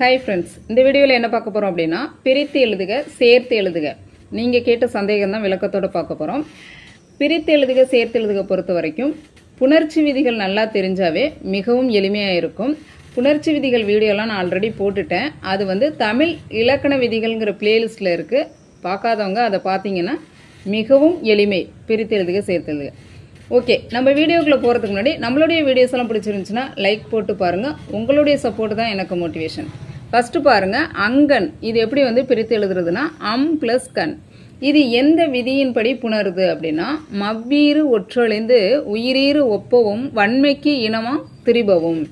Hi friends இந்த வீடியோவில் என்ன பார்க்க போகிறோம் அப்படின்னா பிரித்து எழுதுக சேர்த்து எழுதுக. நீங்கள் கேட்ட சந்தேகம் தான் விளக்கத்தோடு பார்க்க போகிறோம் பிரித்து எழுதுக சேர்த்து எழுதுக பொறுத்த வரைக்கும் புணர்ச்சி விதிகள் நல்லா தெரிஞ்சாவே மிகவும் எளிமையாக இருக்கும். புணர்ச்சி விதிகள் வீடியோலாம் நான் ஆல்ரெடி போட்டுட்டேன். அது வந்து தமிழ் இலக்கண விதிகள்ங்கிற பிளேலிஸ்ட்டில் இருக்குது பார்க்காதவங்க அதை பார்த்தீங்கன்னா மிகவும் எளிமை. பிரித்து எழுதுக சேர்த்து எழுதுக. ஓகே நம்ம வீடியோக்குள்ளே போகிறதுக்கு முன்னாடி நம்மளுடைய வீடியோஸ் எல்லாம் பிடிச்சிருந்துச்சுன்னா லைக் போட்டு பாருங்கள் உங்களுடைய சப்போர்ட் தான் எனக்கு மோட்டிவேஷன் ஃபஸ்ட்டு பாருங்கள் அங்கன். இது எப்படி வந்து பிரித்து எழுதுறதுன்னா அம் ப்ளஸ் கண். இது எந்த விதியின்படி புணருது அப்படின்னா மவ்வீறு ஒற்றொழிந்து உயிரீறு ஒப்பவும் வன்மைக்கு இனமாக திரிபவும்.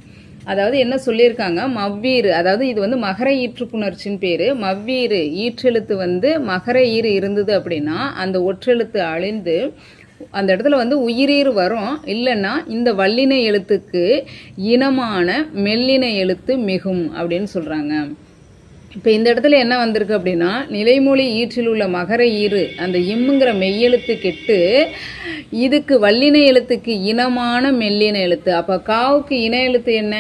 அதாவது என்ன சொல்லியிருக்காங்க? மவ்வீறு அதாவது இது வந்து மகர ஈற்று புணர்ச்சின்னு பேர். மவ்வீறு ஈற்றெழுத்து வந்து மகர ஈறு இருந்தது அப்படின்னா அந்த ஒற்றெழுத்து அழிந்து அந்த இடத்துல வந்து உயிரீர் வரும். இல்லைன்னா இந்த வல்லின எழுத்துக்கு இனமான மெல்லின எழுத்து மிகும் அப்படின்னு சொல்கிறாங்க இப்போ இந்த இடத்துல என்ன வந்திருக்கு அப்படின்னா நிலைமொழி ஈற்றில் உள்ள மகர ஈறு அந்த இம்முங்கிற மெய்யெழுத்து கெட்டு இதுக்கு வல்லின எழுத்துக்கு இனமான மெல்லின எழுத்து. அப்போ காவுக்கு இன எழுத்து என்ன?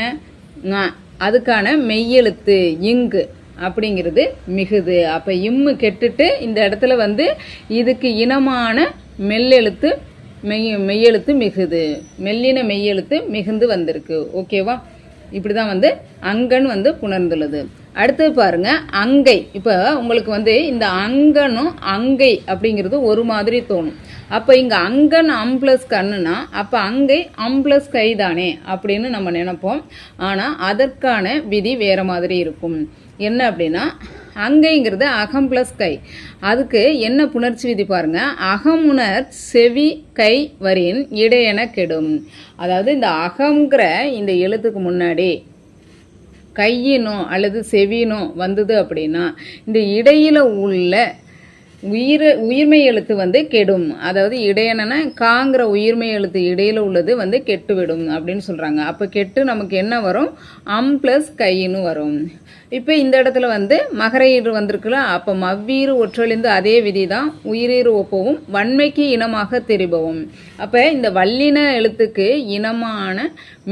அதுக்கான மெய்யெழுத்து இங்கு அப்படிங்கிறது மிகுது. அப்போ இம்மு கெட்டுட்டு இந்த இடத்துல வந்து இதுக்கு இனமான மெல்லெழுத்து மெய் மெய்யெழுத்து மிகுது. மெல்லின மெய்யெழுத்து மிகுந்து வந்திருக்கு. ஓகேவா இப்படி தான் வந்து அங்கன் வந்து புணர்ந்துள்ளது. அடுத்தது பாருங்க அங்கை. இப்போ உங்களுக்கு வந்து இந்த அங்கனும் அங்கை அப்படிங்கிறது ஒரு மாதிரி தோணும். அப்போ இங்கே அங்கன் அம்ப்ளஸ் கண்ணுனா அப்போ அங்கை அம்ப்ளஸ் கை தானே அப்படின்னு நம்ம நினைப்போம். ஆனால் அதற்கான விதி வேறு மாதிரி இருக்கும். என்ன அப்படின்னா அங்கைங்கிறது அகம் ப்ளஸ் கை. அதுக்கு என்ன புணர்ச்சி விதி பாருங்க. அகமுணர் செவி கை வரின் இடையென கெடும். அதாவது இந்த அகங்கிற இந்த எழுத்துக்கு முன்னாடி கையினோ அல்லது செவினோ வந்தது அப்படின்னா இந்த இடையில உள்ள உயிர் உயிர்மை எழுத்து வந்து கெடும். அதாவது இடையனா காங்கிற உயிர்மை எழுத்து இடையில உள்ளது வந்து கெட்டுவிடும் அப்படின்னு சொல்றாங்க. அப்போ கெட்டு நமக்கு என்ன வரும்? அம் ப்ளஸ் கைன்னு வரும். இப்போ இந்த இடத்துல வந்து மகர ஈறு வந்திருக்குல்ல அப்போ மவ்வீறு ஒற்றொழிந்து அதே விதி தான் உயிரீறு ஒப்பவும் வன்மைக்கு இனமாக தெரிபவும். அப்போ இந்த வல்லின எழுத்துக்கு இனமான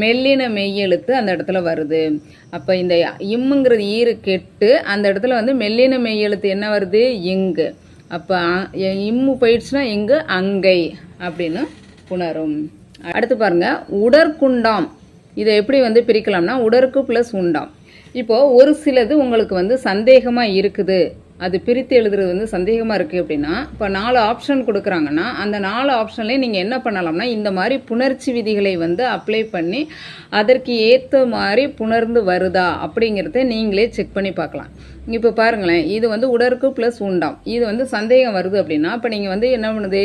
மெல்லின மெய் எழுத்து அந்த இடத்துல வருது. அப்போ இந்த இம்முங்கிறது ஈறு கெட்டு அந்த இடத்துல வந்து மெல்லின மெய் எழுத்து என்ன வருது? இங்கு. அப்போ இம்மு போயிடுச்சுன்னா இங்கு அங்கை அப்படின்னு புணரும் அடுத்து பாருங்க உடற்குண்டாம். இதை எப்படி வந்து பிரிக்கலாம்னா உடற்கு ப்ளஸ் உண்டாம். இப்போது ஒரு சிலது உங்களுக்கு வந்து சந்தேகமாக இருக்குது. அது பிரித்து எழுதுறது வந்து சந்தேகமாக இருக்குது அப்படின்னா இப்போ நாலு ஆப்ஷன் கொடுக்குறாங்கன்னா அந்த நாலு ஆப்ஷன்லேயும் நீங்கள் என்ன பண்ணலாம்னா இந்த மாதிரி புணர்ச்சி விதிகளை வந்து அப்ளை பண்ணி அதற்கு ஏற்ற மாதிரி புணர்ந்து வருதா அப்படிங்கிறத நீங்களே செக் பண்ணி பார்க்கலாம். இப்போ பாருங்களேன் இது வந்து உடற்கு ப்ளஸ் உண்டாம். இது வந்து சந்தேகம் வருது அப்படின்னா இப்போ நீங்கள் வந்து என்ன பண்ணுது?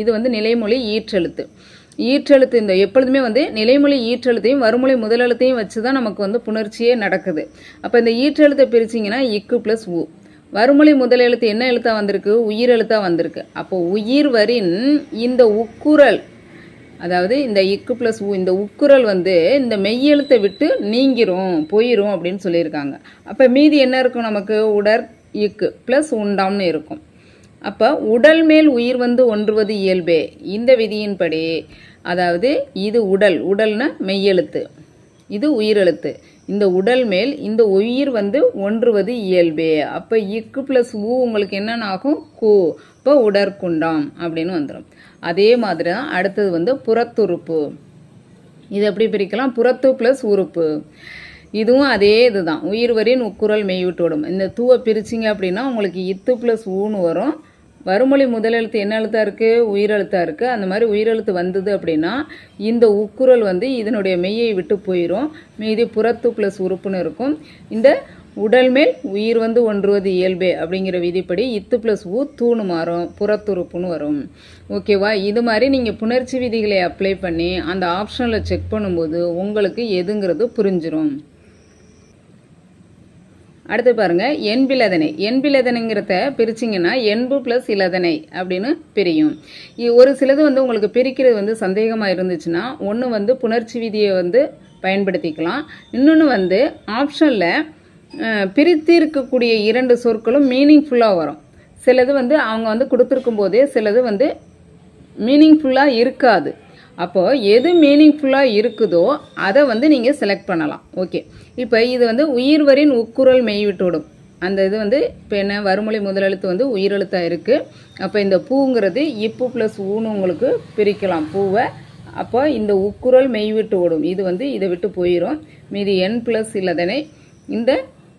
இது வந்து நிலைமொழி ஈற்றெழுத்து. ஈற்றெழுத்து இந்த எப்பொழுதுமே வந்து நிலைமொழி ஈற்றெழுத்தையும் வறுமொழி முதலெழுத்தையும் வச்சு தான் நமக்கு வந்து புணர்ச்சியே நடக்குது. அப்போ இந்த ஈற்றெழுத்தை பிரிச்சிங்கன்னா இக்கு ப்ளஸ் உ. வறுமொழி முதல் எழுத்து என்ன எழுத்தாக வந்திருக்கு? உயிர் எழுத்தாக வந்திருக்கு. அப்போ உயிர் வரின் இந்த உக்குரல் அதாவது இந்த இக்கு ப்ளஸ் உ இந்த உக்குரல் வந்து இந்த மெய்யெழுத்தை விட்டு நீங்கிரும் போயிரும் அப்படின்னு சொல்லியிருக்காங்க. அப்போ மீதி என்ன இருக்கும் நமக்கு? உடற் இக்கு ப்ளஸ் உண்டாம்னு இருக்கும். அப்போ உடல் மேல் உயிர் வந்து ஒன்றுவது இயல்பே. இந்த விதியின்படி அதாவது இது உடல் உடல்னா மெய்யெழுத்து இது உயிரெழுத்து இந்த உடல் மேல் இந்த உயிர் வந்து ஒன்றுவது இயல்பே. அப்போ இக்கு ப்ளஸ் ஊ உங்களுக்கு என்னென்ன ஆகும் கூ. இப்போ உடற்குண்டாம் அப்படின்னு வந்துடும் அதே மாதிரி தான் அடுத்தது வந்து புறத்துறுப்பு. இது எப்படி பிரிக்கலாம்? புறத்து ப்ளஸ் உறுப்பு. இதுவும் அதே இதுதான். உயிர் வரின் உக்குரல் மெய்விட்டு விடும் இந்த தூவை பிரிச்சிங்க அப்படின்னா உங்களுக்கு இத்து ப்ளஸ் ஊன்னு வரும். வறுமொழி முதலெழுத்து என்ன எழுத்தா இருக்குது உயிரெழுத்தா இருக்குது அந்த மாதிரி உயிரெழுத்து வந்தது அப்படின்னா இந்த உக்குரல் வந்து இதனுடைய மெய்யை விட்டு போயிடும் மீதி புறத்து ப்ளஸ் உறுப்புன்னு இருக்கும். இந்த உடல் மேல் உயிர் வந்து ஒன்றுவது இயல்பே அப்படிங்கிற விதிப்படி இத்து ப்ளஸ் ஊ தூணு மாறும். புறத்துறுப்புன்னு வரும். ஓகேவா இது மாதிரி நீங்கள் புணர்ச்சி விதிகளை அப்ளை பண்ணி அந்த ஆப்ஷனில் செக் பண்ணும்போது உங்களுக்கு எதுங்கிறது புரிஞ்சிடும் அடுத்து பாருங்க என்பிலதனை என்பிலதனைங்கிறத பிரிச்சிங்கன்னா என்பு ப்ளஸ் இலதனை அப்படின்னு பிரியும். இ- ஒரு சிலது வந்து உங்களுக்கு பிரிக்கிறது வந்து சந்தேகமாக இருந்துச்சுன்னா ஒன்று வந்து புணர்ச்சி விதியை வந்து பயன்படுத்திக்கலாம். இன்னொன்று வந்து ஆப்ஷனில் பிரித்து இருக்கக்கூடிய இரண்டு சொற்களும் மீனிங்ஃபுல்லாக வரும். சிலது வந்து அவங்க வந்து கொடுத்துருக்கும் போதே சிலது வந்து மீனிங்ஃபுல்லாக இருக்காது. அப்போ எது மீனிங்ஃபுல்லாக இருக்குதோ அதை வந்து நீங்கள் செலக்ட் பண்ணலாம். ஓகே இப்போ இது வந்து உயிர்வரின் உக்குரல் மெய்விட்டோடும். அந்த இது வந்து இப்போ என்ன வறுமொழி முதலெழுத்து வந்து உயிரெழுத்தாக இருக்குது அப்போ இந்த பூங்கிறது இப்பு ப்ளஸ் ஊன்னு உங்களுக்கு பிரிக்கலாம். பூவை. அப்போ இந்த உக்குரல் மெய்விட்டு ஓடும் இது வந்து இதை விட்டு போயிடும் மீதி என் ப்ளஸ் இல்லதனை இந்த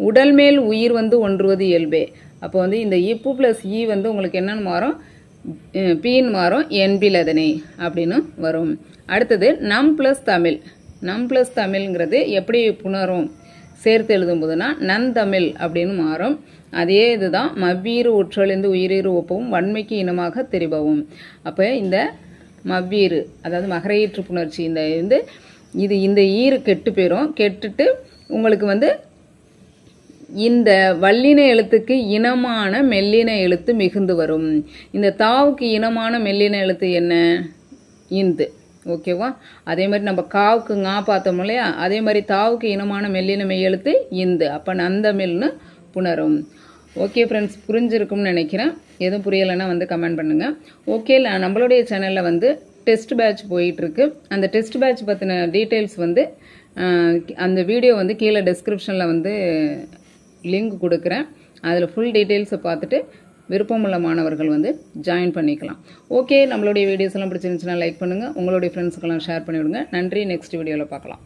உடல் மேல் உயிர் வந்து ஒன்றுவது இயல்பே. அப்போ வந்து இந்த இப்பு ப்ளஸ் இ வந்து உங்களுக்கு என்னென்னு மாறும்? பீன் மாறும் என்பிலதனை அப்படின்னு வரும். அடுத்தது நம் ப்ளஸ் தமிழ். நம் ப்ளஸ் தமிழ்ங்கிறது எப்படி புணரும்? சேர்த்து எழுதும்போதுனா நந்தமிழ் அப்படின்னு மாறும். அதே இதுதான் மவ்வீறு உற்றொழிந்து உயிரீறு ஒப்பவும் வன்மைக்கு இனமாக தெரிபவும். அப்போ இந்த மவ்வீறு அதாவது மகரையீற்று புணர்ச்சி இந்த வந்து இது இந்த ஈறு கெட்டு போயிடும் கெட்டுட்டு உங்களுக்கு வந்து இந்த வல்லின எழுத்துக்கு இனமான மெல்லின எழுத்து மிகுந்து வரும். இந்த தாவுக்கு இனமான மெல்லின எழுத்து என்ன? இந்து. ஓகேவா? அதே மாதிரி நம்ம காவுக்கு ngா பார்த்தோம் இல்லையா? அதே மாதிரி தாவுக்கு இனமான மெல்லின மெய் எழுத்து இந்து. அப்போ நந்தமில்னு புணரும். ஓகே ஃப்ரெண்ட்ஸ் புரிஞ்சிருக்கும்னு நினைக்கிறேன். எதுவும் புரியலைன்னா வந்து கமெண்ட் பண்ணுங்கள் ஓகே நம்மளுடைய சேனலில் வந்து டெஸ்ட் பேட்ச் போயிட்டுருக்கு. அந்த டெஸ்ட் பேட்ச் பற்றின டீட்டெயில்ஸ் வந்து அந்த வீடியோ வந்து கீழே டிஸ்கிரிப்ஷனில் வந்து லிங்க் கொடுக்குறேன். அதில் ஃபுல் டீட்டெயில்ஸை பார்த்துட்டு விருப்பமுள்ள மாணவர்கள் வந்து ஜாயின் பண்ணிக்கலாம். ஓகே நம்மளுடைய வீடியோஸ் எல்லாம் பிடிச்சிருந்துச்சுன்னா லைக் பண்ணுங்கள் உங்களுடைய ஃப்ரெண்ட்ஸுக்கெல்லாம் ஷேர் பண்ணிவிடுங்க. நன்றி நெக்ஸ்ட் வீடியோவில் பார்க்கலாம்.